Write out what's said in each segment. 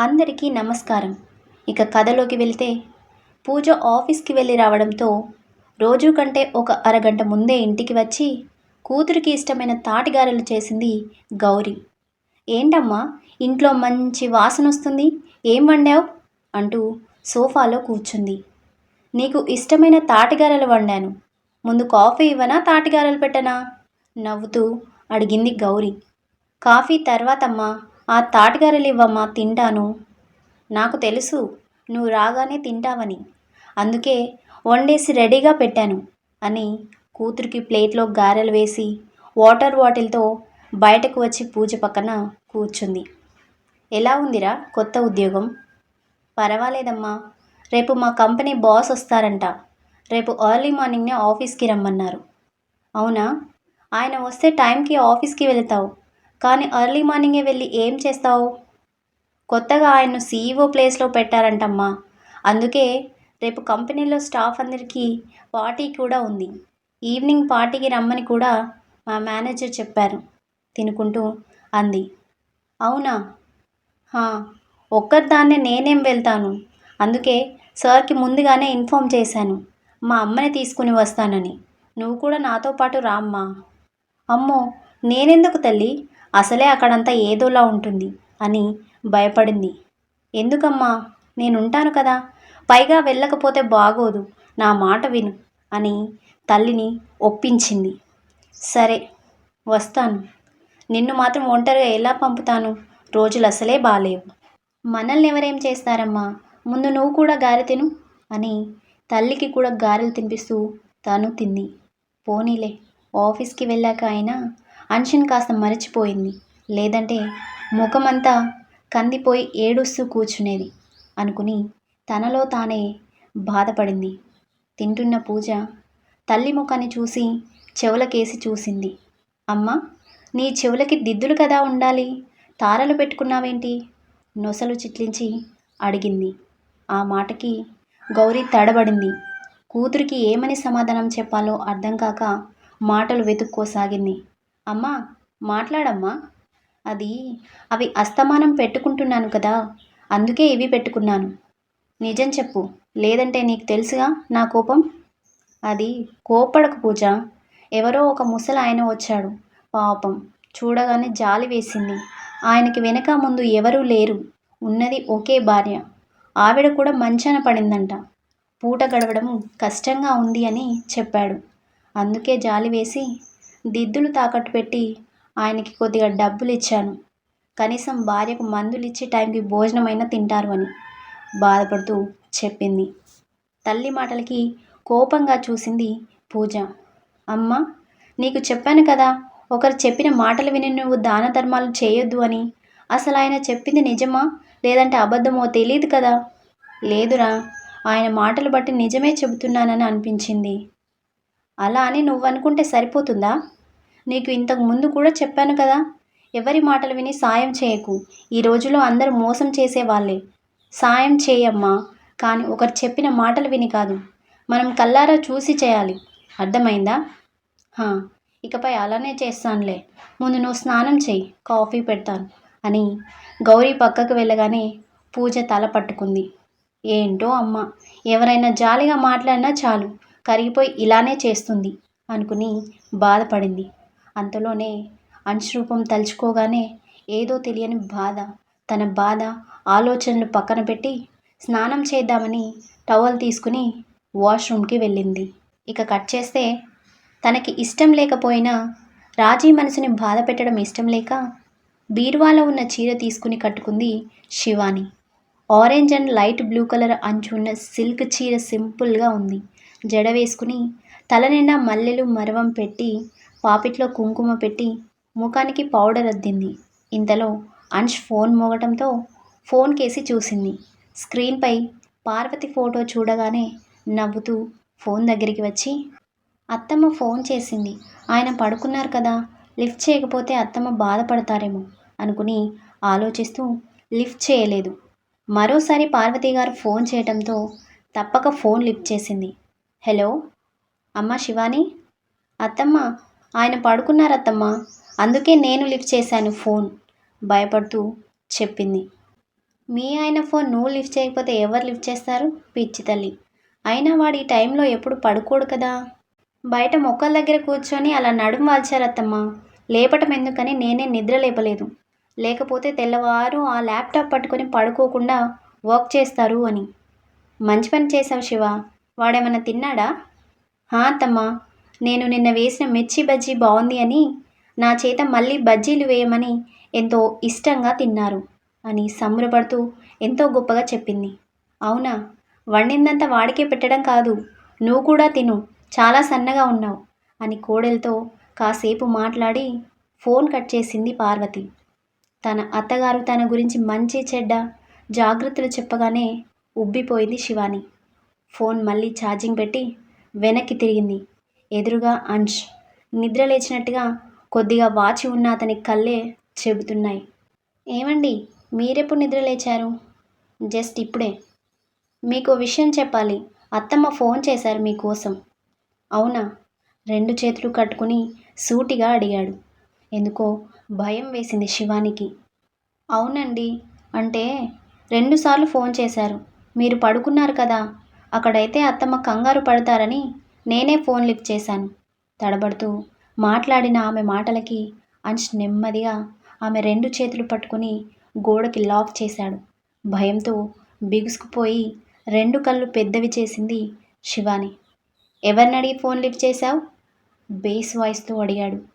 అందరికీ నమస్కారం. ఇక కథలోకి వెళ్తే పూజ ఆఫీస్కి వెళ్ళి రావడంతో రోజు కంటే ఒక అరగంట ముందే ఇంటికి వచ్చి కూతురికి ఇష్టమైన తాటిగారెలు చేసింది గౌరీ. ఏంటమ్మా ఇంట్లో మంచి వాసన వస్తుంది? ఏం వండావు? అంటూ సోఫాలో కూర్చుంది. నీకు ఇష్టమైన తాటిగారెలు వండాను. ముందు కాఫీ ఇవ్వనా తాటిగారెలు పెట్టనా? నవ్వుతూ అడిగింది గౌరీ. కాఫీ తర్వాతమ్మా ఆ తాటిగారెలివ్వమ్మా తింటాను. నాకు తెలుసు నువ్వు రాగానే తింటావని. అందుకే వండేసి రెడీగా పెట్టాను అని కూతురికి ప్లేట్లో గారెలు వేసి వాటర్ బాటిల్తో బయటకు వచ్చి పూజ పక్కన కూర్చుంది. ఎలా ఉందిరా కొత్త ఉద్యోగం? పర్వాలేదమ్మా రేపు మా కంపెనీ బాస్ వస్తారంట. రేపు ఎర్లీ మార్నింగ్నే ఆఫీస్కి రమ్మన్నారు. అవునా? ఆయన వస్తే టైంకి ఆఫీస్కి వెళ్తావు. కానీ ఎర్లీ మార్నింగే వెళ్ళి ఏం చేస్తావు? కొత్తగా ఆయన్ను సీఈఓ ప్లేస్లో పెట్టారంటమ్మా. అందుకే రేపు కంపెనీలో స్టాఫ్ అందరికీ పార్టీ కూడా ఉంది. ఈవినింగ్ పార్టీకి రమ్మని కూడా మా మేనేజర్ చెప్పారు. తినుకుంటూ అంది. అవునా? ఒక్కరిదాన్నే నేనేం వెళ్తాను? అందుకే సార్కి ముందుగానే ఇన్ఫామ్ చేశాను. మా అమ్మని తీసుకుని వస్తానని. నువ్వు కూడా నాతో పాటు రామ్మా. అమ్మో నేనెందుకు తల్లి? అసలే అక్కడంతా ఏదోలా ఉంటుంది అని భయపడింది. ఎందుకమ్మా? నేనుంటాను కదా. పైగా వెళ్ళకపోతే బాగోదు. నా మాట విను అని తల్లిని ఒప్పించింది. సరే వస్తాను. నిన్ను మాత్రం ఒంటరిగా ఎలా పంపుతాను? రోజులు అసలే బాలేవు. మనల్ని ఎవరేం చేస్తారమ్మా? ముందు నువ్వు కూడా గారె తిను అని తల్లికి కూడా గారెలు తినిపిస్తూ తను తింది. పోనీలే ఆఫీస్కి వెళ్ళాక అయినా అన్షన్ కాస్త మరచిపోయింది. లేదంటే ముఖమంతా కందిపోయి ఏడుస్తూ కూర్చునేది అనుకుని తనలో తానే బాధపడింది. తింటున్న పూజ తల్లి ముఖాన్ని చూసి చెవులకేసి చూసింది. అమ్మ నీ చెవులకి దిద్దులు కదా ఉండాలి? తారలు పెట్టుకున్నావేంటి? నొసలు చిట్లించి అడిగింది. ఆ మాటకి గౌరీ తడబడింది. కూతురికి ఏమని సమాధానం చెప్పాలో అర్థం కాక మాటలు వెతుక్కోసాగింది. అమ్మా మాట్లాడమ్మా. అది అవి అస్తమానం పెట్టుకుంటున్నాను కదా అందుకే ఇవి పెట్టుకున్నాను. నిజం చెప్పు లేదంటే నీకు తెలుసుగా నా కోపం? అది కోపడకు పూజ. ఎవరో ఒక ముసలి ఆయన వచ్చాడు. పాపం చూడగానే జాలి వేసింది. ఆయనకి వెనక ముందు ఎవరూ లేరు. ఉన్నది ఒకే భార్య. ఆవిడ కూడా మంచాన పడిందంట. పూట గడవడం కష్టంగా ఉంది అని చెప్పాడు. అందుకే జాలి వేసి దిద్దులు తాకట్టు పెట్టి ఆయనకి కొద్దిగా డబ్బులు ఇచ్చాను కనీసం భార్యకు మందులు ఇచ్చి టైంకి భోజనమైనా తింటారు అని బాధపడుతూ చెప్పింది. తల్లి మాటలకి కోపంగా చూసింది పూజ. అమ్మ నీకు చెప్పాను కదా ఒకరు చెప్పిన మాటలు విని నువ్వు దాన ధర్మాలు చేయొద్దు అని. అసలు ఆయన చెప్పింది నిజమా లేదంటే అబద్ధమో తెలియదు కదా? లేదురా ఆయన మాటలు బట్టి నిజమే చెబుతున్నానని అనిపించింది. అలా అని నువ్వు అనుకుంటే సరిపోతుందా? నీకు ఇంతకు ముందు కూడా చెప్పాను కదా ఎవరి మాటలు విని సాయం చేయకు. ఈ రోజుల్లో అందరూ మోసం చేసేవాళ్ళే సాయం చేయమ్మా కానీ ఒకరు చెప్పిన మాటలు విని కాదు. మనం కల్లారా చూసి చేయాలి. అర్థమైందా? హా, ఇకపై అలానే చేస్తానులే. ముందు నువ్వు స్నానం చెయ్యి కాఫీ పెడతాను అని గౌరీ పక్కకు వెళ్ళగానే పూజ తల పట్టుకుంది. ఏంటో అమ్మ ఎవరైనా జాలిగా మాట్లాడినా చాలు. కరిగిపోయి ఇలానే చేస్తుంది అనుకుని బాధపడింది. అంతలోనే అంశ్ రూపం తలుచుకోగానే ఏదో తెలియని బాధ తన బాధ ఆలోచనలు పక్కన పెట్టి స్నానం చేద్దామని టవల్ తీసుకుని వాష్రూమ్కి వెళ్ళింది. ఇక కట్ చేస్తే తనకి ఇష్టం లేకపోయినా రాజీ మనసుని బాధ పెట్టడం ఇష్టం లేక బీరువాలో ఉన్న చీర తీసుకుని కట్టుకుంది Shivani. Orange and light blue colour అంచు ఉన్న సిల్క్ చీర సింపుల్గా ఉంది. జడ వేసుకుని తల నిండా మల్లెలు మరవం పెట్టి పాపిట్లో కుంకుమ పెట్టి ముఖానికి పౌడర్ అద్దింది. ఇంతలో అంష్ ఫోన్ మోగటంతో ఫోన్ కేసి చూసింది. స్క్రీన్పై పార్వతి ఫోటో చూడగానే నవ్వుతూ ఫోన్ దగ్గరికి వచ్చి అత్తమ్మ ఫోన్ చేసింది. ఆయన పడుకున్నారు కదా. లిఫ్ట్ చేయకపోతే అత్తమ్మ బాధపడతారేమో అనుకుని ఆలోచిస్తూ లిఫ్ట్ చేయలేదు. మరోసారి పార్వతి గారు ఫోన్ చేయడంతో తప్పక ఫోన్ లిఫ్ట్ చేసింది. హలో అమ్మ శివాని? అత్తమ్మ ఆయన పడుకున్నారు అత్తమ్మ అందుకే నేను లిఫ్ట్ చేశాను ఫోన్ భయపడుతూ చెప్పింది. మీ ఆయన ఫోన్ నువ్వు లిఫ్ట్ చేయకపోతే ఎవరు లిఫ్ట్ చేస్తారు? పిచ్చి తల్లి. అయినా వాడు ఈ టైంలో ఎప్పుడు పడుకోడు కదా. బయట మొక్కల దగ్గర కూర్చొని అలా నడుము వాల్చారత్తమ్మ. లేపటం ఎందుకని నేనే నిద్ర లేపలేదు. లేకపోతే తెల్లవారు ఆ ల్యాప్టాప్ పట్టుకొని పడుకోకుండా వర్క్ చేస్తారు అని. మంచి పని చేశావు శివ. వాడేమన్నా తిన్నాడా? హా తమ్మా నేను నిన్న వేసిన మిర్చి బజ్జీ బాగుంది అని నా చేత మళ్ళీ బజ్జీలు వేయమని ఎంతో ఇష్టంగా తిన్నారు అని సంబరపడుతూ ఎంతో గొప్పగా చెప్పింది. అవునా? వండిందంతా వాడికే పెట్టడం కాదు నువ్వు కూడా తిను చాలా సన్నగా ఉన్నావు అని కోడెలతో కాసేపు మాట్లాడి ఫోన్ కట్ చేసింది పార్వతి. తన అత్తగారు తన గురించి మంచి చెడ్డ జాగ్రత్తలు చెప్పగానే ఉబ్బిపోయింది శివాని. ఫోన్ మళ్ళీ ఛార్జింగ్ పెట్టి వెనక్కి తిరిగింది. ఎదురుగా అంష్. నిద్ర లేచినట్టుగా కొద్దిగా వాచి ఉన్న అతని కళ్ళే చెబుతున్నాయి. ఏమండి మీరెప్పుడు నిద్ర లేచారు? జస్ట్ ఇప్పుడే. మీకు విషయం చెప్పాలి. అత్తమ్మ ఫోన్ చేశారు మీకోసం. అవునా? రెండు చేతులు కట్టుకుని సూటిగా అడిగాడు. ఎందుకో భయం వేసింది శివానికి. అవునండి. అంటే రెండుసార్లు ఫోన్ చేశారు. మీరు పడుకున్నారు కదా. అక్కడైతే అత్తమ్మ కంగారు పడతారని నేనే ఫోన్ లిఫ్ట్ చేశాను. తడబడుతూ మాట్లాడిన ఆమె మాటలకి అంచ్ నెమ్మదిగా ఆమె రెండు చేతులు పట్టుకుని గోడకి లాక్ చేశాడు. భయంతో బిగుసుకుపోయి రెండు కళ్ళు పెద్దవి చేసింది శివాని. ఎవరినడిగి ఫోన్ లిఫ్ట్ చేశావు? బేస్ వాయిస్తో అడిగాడు.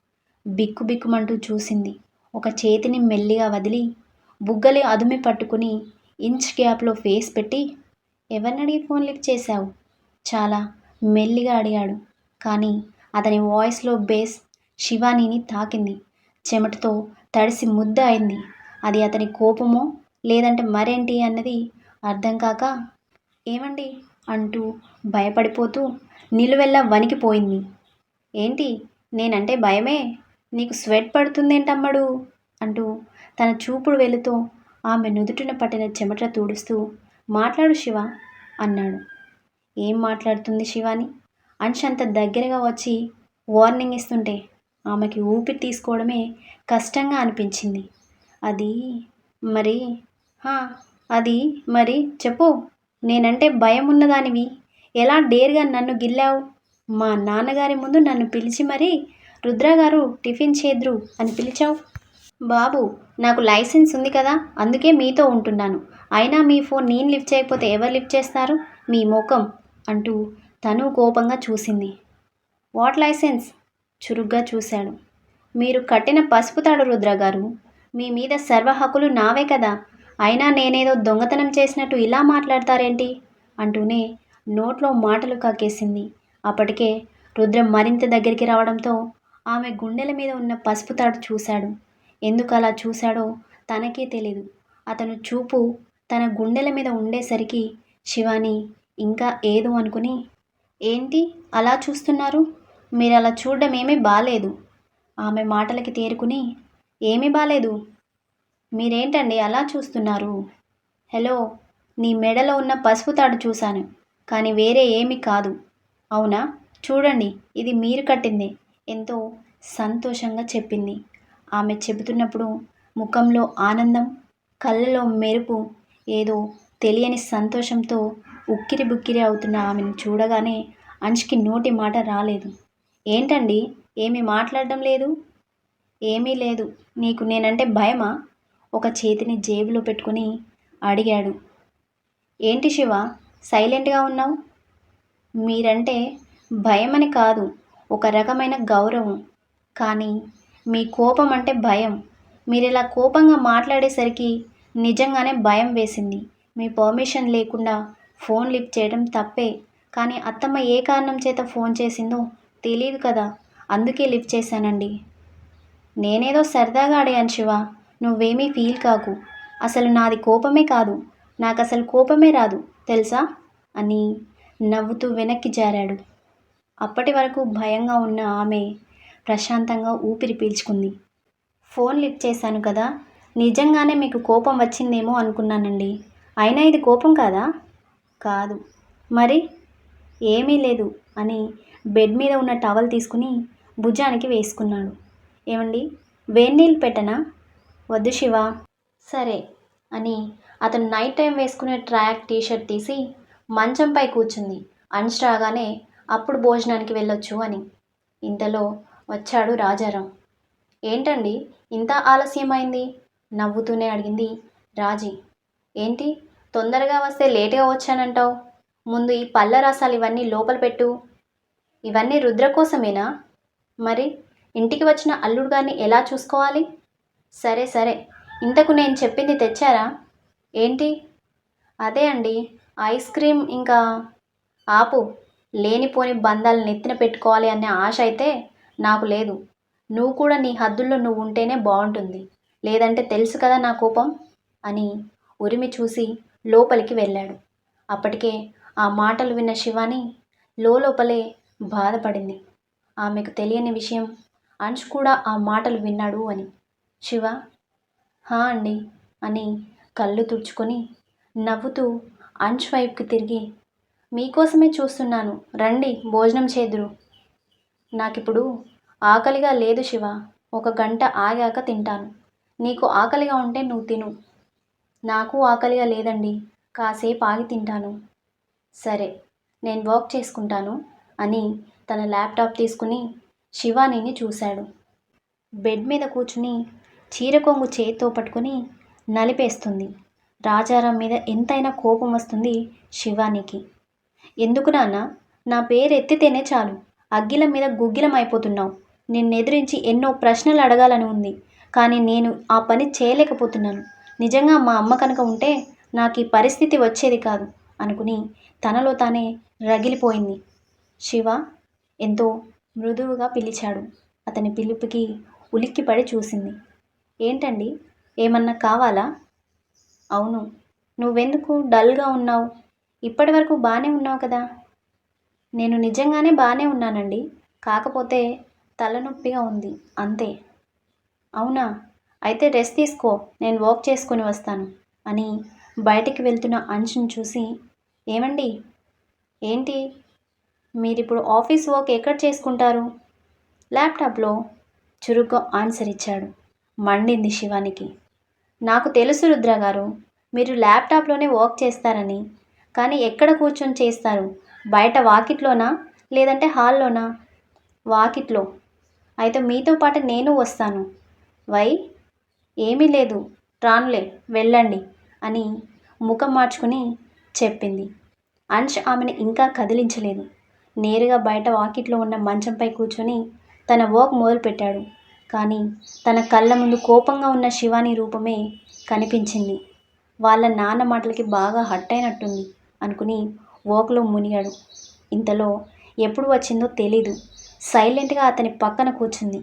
బిక్కుబిక్కుమంటూ చూసింది. ఒక చేతిని మెల్లిగా వదిలి బుగ్గలి అదుమి పట్టుకుని ఇంచ్ గ్యాప్లో ఫేస్ పెట్టి ఎవరినడిగి ఫోన్ లిఫ్ట్ చేశావు? చాలా మెల్లిగా అడిగాడు. కానీ అతని వాయిస్లో బేస్ శివానీని తాకింది. చెమటతో తడిసి ముద్ద అయింది. అది అతని కోపమో లేదంటే మరేంటి అన్నది అర్థం కాక ఏమండి? అంటూ భయపడిపోతూ నిలువెల్లా వణికిపోయింది. ఏంటి? నేనంటే భయమే? నీకు స్వెట్ పడుతుందేంటమ్మడు అంటూ తన చూపుడు వెలుతో ఆమె నుదుటిన పట్టిన చెమట తూడుస్తూ మాట్లాడు శివ అన్నాడు. ఏం మాట్లాడుతుంది శివాని? అంశ అంత దగ్గరగా వచ్చి వార్నింగ్ ఇస్తుంటే ఆమెకి ఊపిరి తీసుకోవడమే కష్టంగా అనిపించింది. అది మరి హా, అది మరి చెప్పు నేనంటే భయం ఉన్నదానివి. ఎలా డేర్గా నన్ను గిల్లావు? మా నాన్నగారి ముందు నన్ను పిలిచి మరీ రుద్రగారు టిఫిన్ చేద్రు అని పిలిచావు. బాబు నాకు లైసెన్స్ ఉంది కదా అందుకే మీతో ఉంటున్నాను. అయినా మీ ఫోన్ నేను లిఫ్ట్ చేయకపోతే ఎవరు లిఫ్ట్ చేస్తారు? మీ ముఖం అంటూ తను కోపంగా చూసింది. What licence? చురుగ్గా చూశాడు. మీరు కట్టిన పసుపు తాడు రుద్ర గారు మీ మీద సర్వ హక్కులు నావే కదా. అయినా నేనేదో దొంగతనం చేసినట్టు ఇలా మాట్లాడతారేంటి? అంటూనే నోట్లో మాటలు కాకేసింది. అప్పటికే రుద్రం మరింత దగ్గరికి రావడంతో ఆమె గుండెల మీద ఉన్న పసుపు తాడు చూశాడు. ఎందుకు అలా చూశాడో తనకే తెలీదు. అతను చూపు తన గుండెల మీద ఉండేసరికి శివాని ఇంకా ఏదో అనుకుని ఏంటి? అలా చూస్తున్నారు? మీరు అలా చూడడం ఏమీ బాలేదు. ఆమె మాటలకి తేరుకుని ఏమీ బాలేదు. మీరేంటండి అలా చూస్తున్నారు? హలో నీ మెడలో ఉన్న పసుపు తాడు చూశాను కానీ వేరే ఏమీ కాదు. అవునా? చూడండి ఇది మీరు కట్టింది. ఎంతో సంతోషంగా చెప్పింది. ఆమె చెబుతున్నప్పుడు ముఖంలో ఆనందం కళ్ళలో మెరుపు ఏదో తెలియని సంతోషంతో ఉక్కిరి బుక్కిరి అవుతున్న ఆమెను చూడగానే అంష్కి నోటి మాట రాలేదు. ఏంటండి? ఏమీ మాట్లాడడం లేదు? ఏమీ లేదు. నీకు నేనంటే భయమా? ఒక చేతిని జేబులో పెట్టుకుని అడిగాడు. ఏంటి శివ? సైలెంట్గా ఉన్నావు? మీరంటే భయమని కాదు. ఒక రకమైన గౌరవం. కానీ మీ కోపం అంటే భయం. మీరు ఇలా కోపంగా మాట్లాడేసరికి నిజంగానే భయం వేసింది. మీ పర్మిషన్ లేకుండా ఫోన్ లిఫ్ట్ చేయడం తప్పే. కానీ అత్తమ్మ ఏ కారణం చేత ఫోన్ చేసిందో తెలియదు కదా. అందుకే లిఫ్ట్ చేశానండి. నేనేదో సరదాగా అడిగాను శివ. నువ్వేమీ ఫీల్ కాకు. అసలు నాది కోపమే కాదు. నాకు అసలు కోపమే రాదు. తెలుసా? అని నవ్వుతూ వెనక్కి జారాడు. అప్పటి వరకు భయంగా ఉన్న ఆమె ప్రశాంతంగా ఊపిరి పీల్చుకుంది. ఫోన్ లిఫ్ట్ చేశాను కదా నిజంగానే మీకు కోపం వచ్చిందేమో అనుకున్నానండి. అయినా ఇది కోపం కాదా? కాదు. మరి? ఏమీ లేదు అని బెడ్ మీద ఉన్న టవల్ తీసుకుని భుజానికి వేసుకున్నాడు. ఏమండి? వేడి పెట్టనా? వద్దు శివ. సరే అని అతను నైట్ టైం వేసుకునే ట్రాక్ టీషర్ట్ తీసి మంచంపై కూర్చుంది. అంశ్ రాగానే అప్పుడు భోజనానికి వెళ్ళొచ్చు అని. ఇంతలో వచ్చాడు రాజారాం. ఏంటండి ఇంత ఆలస్యమైంది? నవ్వుతూనే అడిగింది రాజీ. ఏంటి? తొందరగా వస్తే లేటుగా వచ్చానంటావు? ముందు ఈ పళ్ళ రసాలు ఇవన్నీ లోపల పెట్టు. ఇవన్నీ రుద్ర కోసమేనా? మరి ఇంటికి వచ్చిన అల్లుడు గారిని ఎలా చూసుకోవాలి? సరే సరే. ఇంతకు నేను చెప్పింది తెచ్చారా? ఏంటి? అదే అండి. ఐస్ క్రీమ్ ఇంకా ఆపు. లేనిపోని బంధాలు నెత్తిన పెట్టుకోవాలి అనే ఆశ అయితే నాకు లేదు. నువ్వు కూడా నీ హద్దుల్లో నువ్వు ఉంటేనే బాగుంటుంది. లేదంటే తెలుసు కదా నా కోపం? అని ఉరిమి చూసి లోపలికి వెళ్ళాడు. అప్పటికే ఆ మాటలు విన్న శివాని లోపలే బాధపడింది. ఆమెకు తెలియని విషయం అంశ్ కూడా ఆ మాటలు విన్నాడు అని. శివ హా అండి అని కళ్ళు తుడుచుకొని నవ్వుతూ అంశ్ వైపుకి తిరిగి మీకోసమే చూస్తున్నాను. రండి భోజనం చేదురు. నాకిప్పుడు ఆకలిగా లేదు శివ. ఒక గంట ఆగాక తింటాను. నీకు ఆకలిగా ఉంటే నువ్వు తిను. నాకు ఆకలిగా లేదండి. కాసేపు ఆగి తింటాను. సరే నేను వర్క్ చేసుకుంటాను అని తన ల్యాప్టాప్ తీసుకుని శివానీని చూశాడు. బెడ్ మీద కూర్చుని చీర కొంగు చేత్తో పట్టుకుని నలిపేస్తుంది. రాజారాం మీద ఎంతైనా కోపం వస్తుంది శివానికి. ఎందుకు నాన్న? నా పేరు ఎత్తితేనే చాలు. అగ్గిలం మీద గుగ్గిలం అయిపోతున్నావు నిన్నెదిరించి ఎన్నో ప్రశ్నలు అడగాలని ఉంది. కానీ నేను ఆ పని చేయలేకపోతున్నాను. నిజంగా మా అమ్మ కనుక ఉంటే నాకు ఈ పరిస్థితి వచ్చేది కాదు అనుకుని తనలో తానే రగిలిపోయింది. శివ ఎంతో మృదువుగా పిలిచాడు. అతని పిలుపుకి ఉలిక్కిపడి చూసింది. ఏంటండి? ఏమన్నా కావాలా? అవును. నువ్వెందుకు డల్గా ఉన్నావు? ఇప్పటి వరకు బాగానే ఉన్నావు కదా? నేను నిజంగానే బాగానే ఉన్నానండి. కాకపోతే తలనొప్పిగా ఉంది. అంతే. అవునా? అయితే రెస్ట్ తీసుకో. నేను వర్క్ చేసుకొని వస్తాను. అని బయటికి వెళ్తున్న అంశుని చూసి ఏమండి? ఏంటి? మీరిప్పుడు ఆఫీస్ వర్క్ ఎక్కడ చేసుకుంటారు? ల్యాప్టాప్లో? చురుగ్గా ఆన్సర్ ఇచ్చాడు. మండింది శివానికి. నాకు తెలుసు రుద్ర గారు మీరు ల్యాప్టాప్లోనే వర్క్ చేస్తారని కానీ ఎక్కడ కూర్చొని చేస్తారు? బయట వాకిట్లోనా? లేదంటే హాల్లోనా? వాకిట్లో. అయితే మీతో పాటు నేను వస్తాను. వై? ఏమీ లేదు. రానులే వెళ్ళండి అని ముఖం మార్చుకుని చెప్పింది. అంశ్ ఆమెను ఇంకా కదిలించలేదు. నేరుగా బయట వాకిట్లో ఉన్న మంచంపై కూర్చొని తన వర్క్ మొదలుపెట్టాడు. కానీ తన కళ్ళ ముందు కోపంగా ఉన్న శివాని రూపమే కనిపించింది. వాళ్ళ నాన్న మాటలకి బాగా హట్ అయినట్టుంది అనుకుని వర్క్లో మునిగాడు. ఇంతలో ఎప్పుడు వచ్చిందో తెలీదు. సైలెంట్గా అతని పక్కన కూర్చుంది.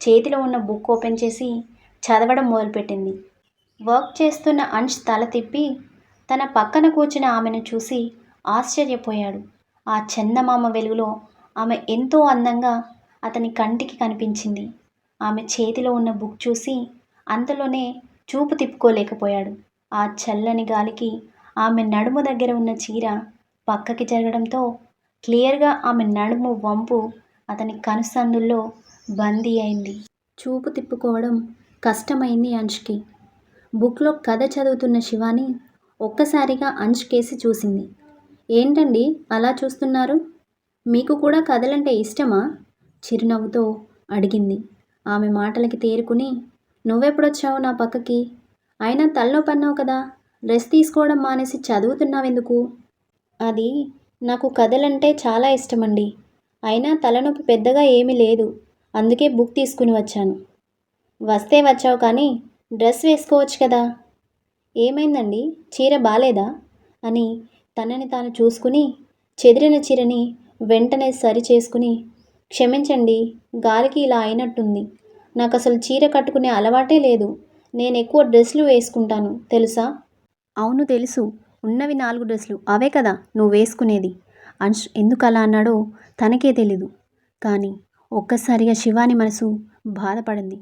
చేతిలో ఉన్న బుక్ ఓపెన్ చేసి చదవడం మొదలుపెట్టింది. వర్క్ చేస్తున్న అంశ్ తల తిప్పి తన పక్కన కూర్చున్న ఆమెను చూసి ఆశ్చర్యపోయాడు. ఆ చందమామ వెలుగులో ఆమె ఎంతో అందంగా అతని కంటికి కనిపించింది. ఆమె చేతిలో ఉన్న బుక్ చూసి అంతలోనే చూపు తిప్పుకోలేకపోయాడు. ఆ చల్లని గాలికి ఆమె నడుము దగ్గర ఉన్న చీర పక్కకి జరగడంతో క్లియర్గా ఆమె నడుము వంపు అతని కనుసందుల్లో బందీ అయింది. చూపు తిప్పుకోవడం కష్టమైంది అంష్కి. బుక్లో కథ చదువుతున్న శివాని ఒక్కసారిగా అంష్ కేసి చూసింది. ఏంటండి అలా చూస్తున్నారు? మీకు కూడా కథలంటే ఇష్టమా? చిరునవ్వుతో అడిగింది. ఆమె మాటలకి తేరుకుని నువ్వెప్పుడొచ్చావు నా పక్కకి? అయినా తల్లో పన్నావు కదా? రెస్ట్ తీసుకోవడం మానేసి చదువుతున్నావెందుకు? అది నాకు కథలంటే చాలా ఇష్టమండి. అయినా తలనొప్పి పెద్దగా ఏమీ లేదు. అందుకే బుక్ తీసుకుని వచ్చాను. వస్తే వచ్చావు కానీ డ్రెస్ వేసుకోవచ్చు కదా. ఏమైందండి? చీర బాలేదా? అని తనని తాను చూసుకుని చెదిరిన చీరని వెంటనే సరి చేసుకుని క్షమించండి గాలికి ఇలా అయినట్టుంది. నాకు అసలు చీర కట్టుకునే అలవాటే లేదు. నేను ఎక్కువ డ్రెస్లు వేసుకుంటాను. తెలుసా? అవును తెలుసు. ఉన్నవి నాలుగు డ్రెస్సులు అవే కదా నువ్వు వేసుకునేది? అంశ్ ఎందుకు అలా అన్నాడో తనకే తెలీదు. కానీ ఒక్కసారిగా శివాని మనసు బాధపడింది.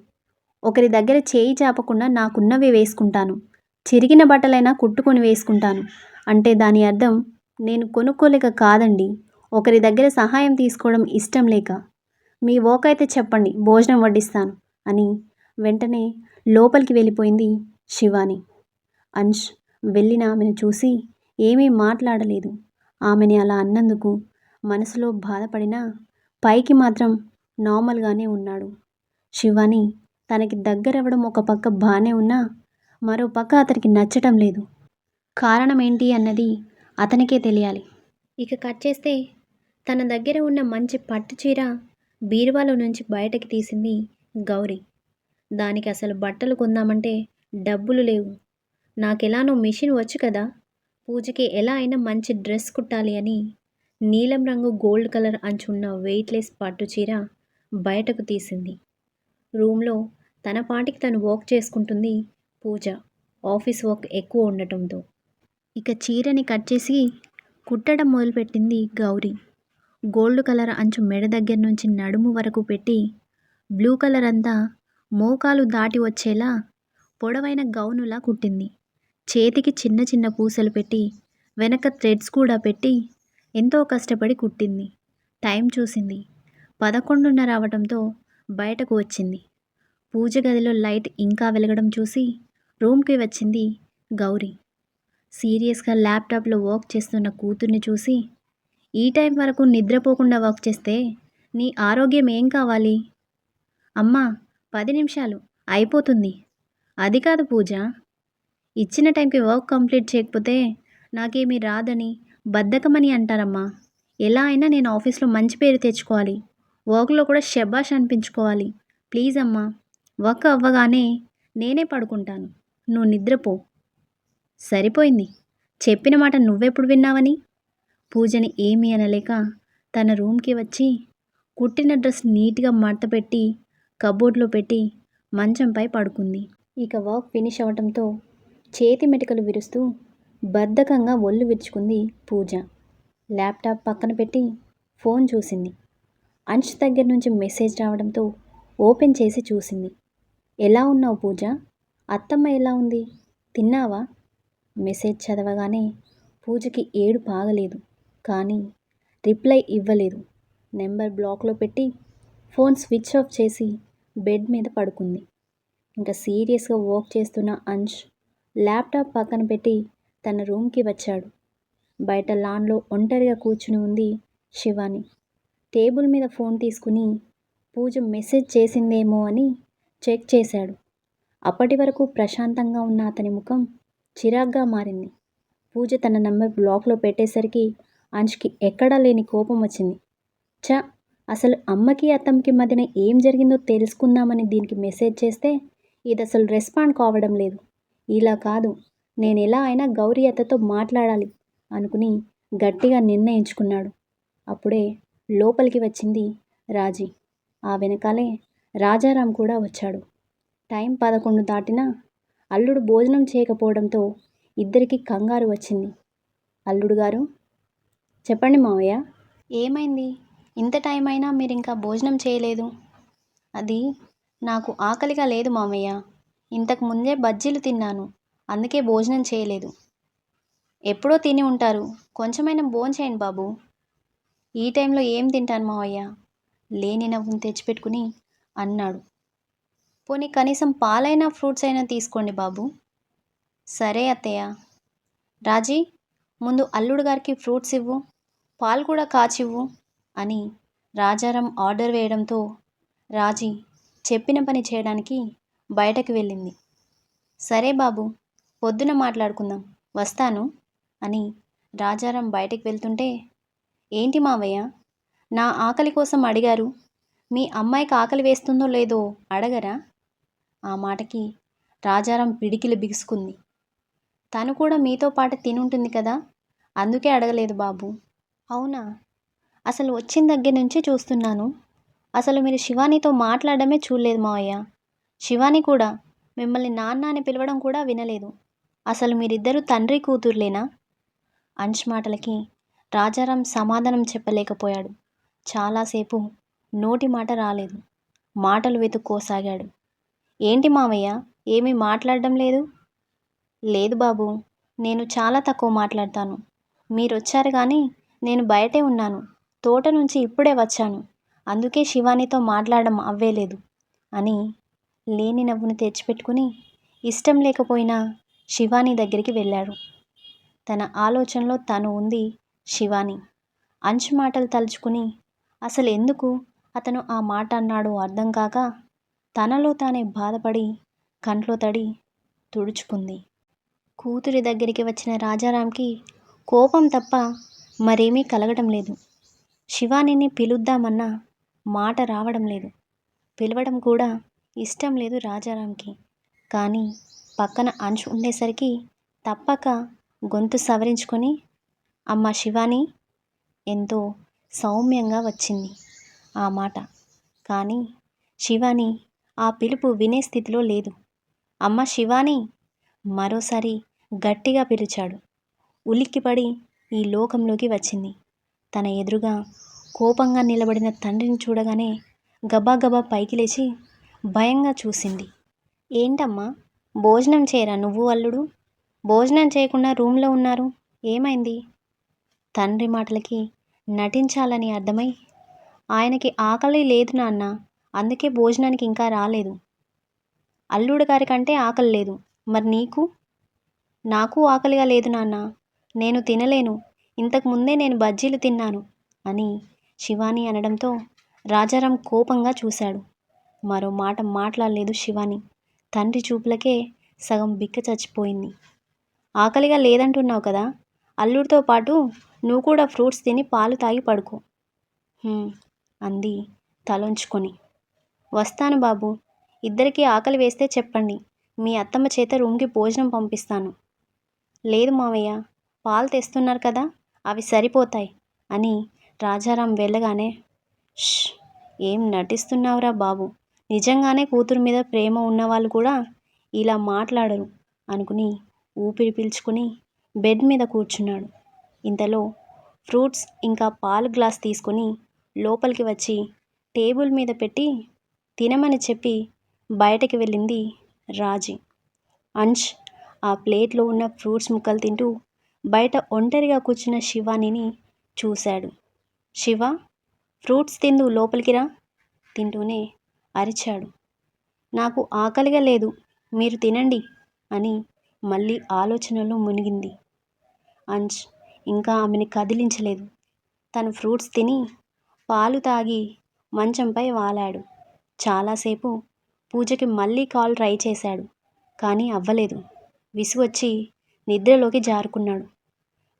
ఒకరి దగ్గర చేయి చాపకుండా నాకున్నవి వేసుకుంటాను. చిరిగిన బట్టలైనా కుట్టుకొని వేసుకుంటాను. అంటే దాని అర్థం నేను కొనుక్కోలేక కాదండి. ఒకరి దగ్గర సహాయం తీసుకోవడం ఇష్టం లేక. మీ వర్క్ అయితే చెప్పండి భోజనం వడ్డిస్తాను అని వెంటనే లోపలికి వెళ్ళిపోయింది శివాని. అంశ్ వెళ్ళిన ఆమెను చూసి ఏమీ మాట్లాడలేదు. ఆమెని అలా అన్నందుకు మనసులో బాధపడినా పైకి మాత్రం నార్మల్గానే ఉన్నాడు. శివాని తనకి దగ్గరవ్వడం ఒక పక్క బాగానే ఉన్నా మరో పక్క అతనికి నచ్చటం లేదు. కారణం ఏంటి అన్నది అతనికే తెలియాలి. ఇక కట్ చేస్తే తన దగ్గర ఉన్న మంచి పట్టు చీర బీరువాలో నుంచి బయటకి తీసింది గౌరీ. దానికి అసలు బట్టలు కొందామంటే డబ్బులు లేవు. నాకెలానో మిషన్ వచ్చు కదా. పూజకి ఎలా అయినా మంచి డ్రెస్ కుట్టాలి అని. నీలం రంగు గోల్డ్ కలర్ అంచున్న వెయిట్లెస్ పట్టు చీర బయటకు తీసింది. రూమ్లో తన పాటికి తను వర్క్ చేసుకుంటుంది పూజ. ఆఫీస్ వర్క్ ఎక్కువ ఉండటంతో. ఇక చీరని కట్ చేసి కుట్టడం మొదలుపెట్టింది గౌరీ. గోల్డ్ కలర్ అంచు మెడ దగ్గర నుంచి నడుము వరకు పెట్టి బ్లూ కలర్ అంతా మోకాలు దాటి వచ్చేలా పొడవైన గౌనులా కుట్టింది. చేతికి చిన్న చిన్న పూసలు పెట్టి వెనక థ్రెడ్స్ కూడా పెట్టి ఎంతో కష్టపడి కుట్టింది. టైం చూసింది. పదకొండున్నర అవడంతో బయటకు వచ్చింది. పూజ గదిలో లైట్ ఇంకా వెలగడం చూసి రూమ్కి వచ్చింది గౌరీ. సీరియస్గా ల్యాప్టాప్లో వర్క్ చేస్తున్న కూతుర్ని చూసి ఈ టైం వరకు నిద్రపోకుండా వర్క్ చేస్తే నీ ఆరోగ్యం ఏం కావాలి? అమ్మా పది నిమిషాలు. అయిపోతుంది. అది కాదు పూజ. ఇచ్చిన టైంకి వర్క్ కంప్లీట్ చేయకపోతే నాకేమీ రాదని బద్ధకమని అంటారమ్మా. ఎలా అయినా నేను ఆఫీస్లో మంచి పేరు తెచ్చుకోవాలి. వర్క్లో కూడా షబాష్ అనిపించుకోవాలి. ప్లీజ్ అమ్మా వర్క్ అవ్వగానే నేనే పడుకుంటాను. నువ్వు నిద్రపో. సరిపోయింది. చెప్పిన మాట నువ్వెప్పుడు విన్నావని? పూజని ఏమీ అనలేక తన రూమ్కి వచ్చి కుట్టిన డ్రెస్ నీట్గా మడతపెట్టి కబోర్డ్లో పెట్టి మంచంపై పడుకుంది. ఇక వర్క్ ఫినిష్ అవడంతో చేతి మెటికలు విరుస్తూ బద్ధకంగా ఒళ్ళు విరుచుకుంది పూజ. ల్యాప్టాప్ పక్కన పెట్టి ఫోన్ చూసింది. అంశ్ దగ్గర నుంచి మెసేజ్ రావడంతో ఓపెన్ చేసి చూసింది. ఎలా ఉన్నావు పూజ? అత్తమ్మ ఎలా ఉంది? తిన్నావా? మెసేజ్ చదవగానే పూజకి ఏడు పాగలేదు కానీ రిప్లై ఇవ్వలేదు. నెంబర్ బ్లాక్లో పెట్టి ఫోన్ స్విచ్ ఆఫ్ చేసి బెడ్ మీద పడుకుంది. ఇంకా సీరియస్గా వర్క్ చేస్తున్న అంశ్ ల్యాప్టాప్ పక్కన పెట్టి తన రూమ్కి వచ్చాడు. బయట లాన్లో ఒంటరిగా కూర్చుని ఉంది శివాని. టేబుల్ మీద ఫోన్ తీసుకుని పూజ మెసేజ్ చేసిందేమో అని చెక్ చేశాడు. అప్పటి వరకు ప్రశాంతంగా ఉన్న అతని ముఖం చిరాగ్గా మారింది. పూజ తన నంబర్ బ్లాక్లో పెట్టేసరికి అంష్కి ఎక్కడా లేని కోపం వచ్చింది. చ అసలు అమ్మకి అత్తమ్మకి మధ్యన ఏం జరిగిందో తెలుసుకుందామని దీనికి మెసేజ్ చేస్తే ఇది అసలు రెస్పాండ్ కావడం లేదు. ఇలా కాదు. నేను ఎలా అయినా గౌరీ అత్తతో మాట్లాడాలి అనుకుని గట్టిగా నిర్ణయించుకున్నాడు. అప్పుడే లోపలికి వచ్చింది రాజీ. ఆ వెనకాలే రాజారాం కూడా వచ్చాడు. టైం పదకొండు దాటినా అల్లుడు భోజనం చేయకపోవడంతో ఇద్దరికి కంగారు వచ్చింది. అల్లుడు గారు చెప్పండి మావయ్య. ఏమైంది? ఇంత టైం అయినా మీరు ఇంకా భోజనం చేయలేదు? అది నాకు ఆకలిగా లేదు మామయ్య ఇంతకు ముందే బజ్జీలు తిన్నాను. అందుకే భోజనం చేయలేదు. ఎప్పుడో తిని ఉంటారు. కొంచెమైనా భోజనం చేయండి బాబు. ఈ టైంలో ఏం తింటాను మావయ్య? లేని నవ్వును తెచ్చిపెట్టుకుని అన్నాడు. పోనీ కనీసం పాలైనా ఫ్రూట్స్ అయినా తీసుకోండి బాబు. సరే అత్తయ్య. రాజీ ముందు అల్లుడు గారికి ఫ్రూట్స్ ఇవ్వు. పాలు కూడా కాచివ్వు అని రాజారాం ఆర్డర్ వేయడంతో రాజీ చెప్పిన పని చేయడానికి బయటకు వెళ్ళింది. సరే బాబు పొద్దున మాట్లాడుకుందాం వస్తాను అని రాజారాం బయటకు వెళ్తుంటే ఏంటి మావయ్య నా ఆకలి కోసం అడిగారు మీ అమ్మాయికి ఆకలి వేస్తుందో లేదో అడగరా? ఆ మాటకి రాజారాం పిడికిలు బిగుసుకుంది. తను కూడా మీతో పాటు తినుంటుంది కదా అందుకే అడగలేదు బాబు. అవునా? అసలు వచ్చిన దగ్గర నుంచి చూస్తున్నాను. అసలు మీరు శివానీతో మాట్లాడడమే చూడలేదు మావయ్య. శివాని కూడా మిమ్మల్ని నాన్న అని పిలవడం కూడా వినలేదు. అసలు మీరిద్దరూ తండ్రి కూతుర్లేనా? అంశ్ మాటలకి రాజారాం సమాధానం చెప్పలేకపోయాడు. చాలాసేపు నోటి మాట రాలేదు. మాటలు వెతుక్కోసాగాడు. ఏంటి మావయ్య ఏమీ మాట్లాడడం లేదు? లేదు బాబు నేను చాలా తక్కువ మాట్లాడతాను. మీరు వచ్చారు కానీ నేను బయటే ఉన్నాను. తోట నుంచి ఇప్పుడే వచ్చాను. అందుకే శివానితో మాట్లాడడం అవ్వేలేదు అని లేని నవ్వును తెచ్చిపెట్టుకుని ఇష్టం లేకపోయినా శివాని దగ్గరికి వెళ్ళాడు. తన ఆలోచనలో తను ఉంది శివాని. అంచు మాటలు తలుచుకుని అసలు ఎందుకు అతను ఆ మాట అన్నాడో అర్థం కాక తనలో తానే బాధపడి కంట్లో తడి తుడుచుకుంది. కూతురి దగ్గరికి వచ్చిన రాజారాంకి కోపం తప్ప మరేమీ కలగడం లేదు. శివానిని పిలుద్దామన్న మాట రావడం లేదు. పిలవడం కూడా ఇష్టం లేదు రాజారాంకి. కానీ పక్కన అంచు ఉండేసరికి తప్పక గొంతు సవరించుకొని అమ్మ శివాని ఎంతో సౌమ్యంగా వచ్చింది ఆ మాట. కానీ శివాని ఆ పిలుపు వినే స్థితిలో లేదు. అమ్మ శివాని మరోసారి గట్టిగా పిలిచాడు. ఉలిక్కిపడి ఈ లోకంలోకి వచ్చింది. తన ఎదురుగా కోపంగా నిలబడిన తండ్రిని చూడగానే గబాగబా పైకి లేచి భయంగా చూసింది. ఏంటమ్మా? భోజనం చేయరా నువ్వు అల్లుడు? భోజనం చేయకుండా రూమ్లో ఉన్నారు. ఏమైంది? తండ్రి మాటలకి నటించాలని అర్థమై ఆయనకి ఆకలి లేదు నాన్న. అందుకే భోజనానికి ఇంకా రాలేదు. అల్లుడు గారి కంటే ఆకలి లేదు. మరి నీకు? నాకు ఆకలిగా లేదు నాన్న. నేను తినలేను. ఇంతకు ముందే నేను బజ్జీలు తిన్నాను అని శివాని అనడంతో రాజారాం కోపంగా చూశాడు. మరో మాట మాట్లాడలేదు శివాని. తండ్రి చూపులకే సగం బిక్క చచ్చిపోయింది. ఆకలిగా లేదంటున్నావు కదా అల్లుడితో పాటు నువ్వు కూడా ఫ్రూట్స్ తిని పాలు తాగి పడుకో. అంది తలొంచుకొని. వస్తాను బాబు ఇద్దరికీ ఆకలి వేస్తే చెప్పండి మీ అత్తమ్మ చేత రూమ్కి భోజనం పంపిస్తాను. లేదు మావయ్య పాలు తెస్తున్నారు కదా అవి సరిపోతాయి అని రాజారాం వెళ్ళగానే "ష్, ఏం నటిస్తున్నావురా బాబు నిజంగానే కూతురు మీద ప్రేమ ఉన్నవాళ్ళు కూడా ఇలా మాట్లాడరు అనుకుని ఊపిరి పీల్చుకుని బెడ్ మీద కూర్చున్నాడు. ఇంతలో ఫ్రూట్స్ ఇంకా పాలు గ్లాస్ తీసుకొని లోపలికి వచ్చి టేబుల్ మీద పెట్టి తినమని చెప్పి బయటకి వెళ్ళింది రాజీ. అంష్ ఆ ప్లేట్లో ఉన్న ఫ్రూట్స్ ముక్కలు తింటూ బయట ఒంటరిగా కూర్చున్న శివానిని చూశాడు. శివ ఫ్రూట్స్ తిందు లోపలికి రా తింటూనే అరిచాడు. నాకు ఆకలిగా లేదు మీరు తినండి అని మళ్ళీ ఆలోచనలో మునిగింది. అంచ్ ఇంకా ఆమెని కదిలించలేదు. తను ఫ్రూట్స్ తిని పాలు తాగి మంచంపై వాలాడు. చాలాసేపు పూజకి మళ్ళీ కాల్ ట్రై చేశాడు కానీ అవ్వలేదు. విసుగొచ్చి నిద్రలోకి జారుకున్నాడు.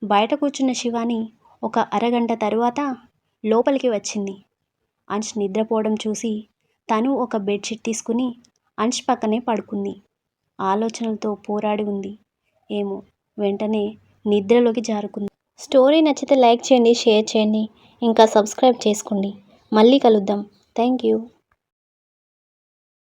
బయట కూర్చున్న శివాని ఒక అరగంట తరువాత లోపలికి వచ్చింది. అంచ్ నిద్రపోవడం చూసి తను ఒక బెడ్షీట్ తీసుకుని అంశ్ పక్కనే పడుకుంది. ఆలోచనలతో పోరాడి ఉంది. ఏమో వెంటనే నిద్రలోకి జారుకుంది. స్టోరీ నచ్చితే లైక్ చేయండి షేర్ చేయండి ఇంకా సబ్స్క్రైబ్ చేసుకోండి. మళ్ళీ కలుద్దాం. Thank you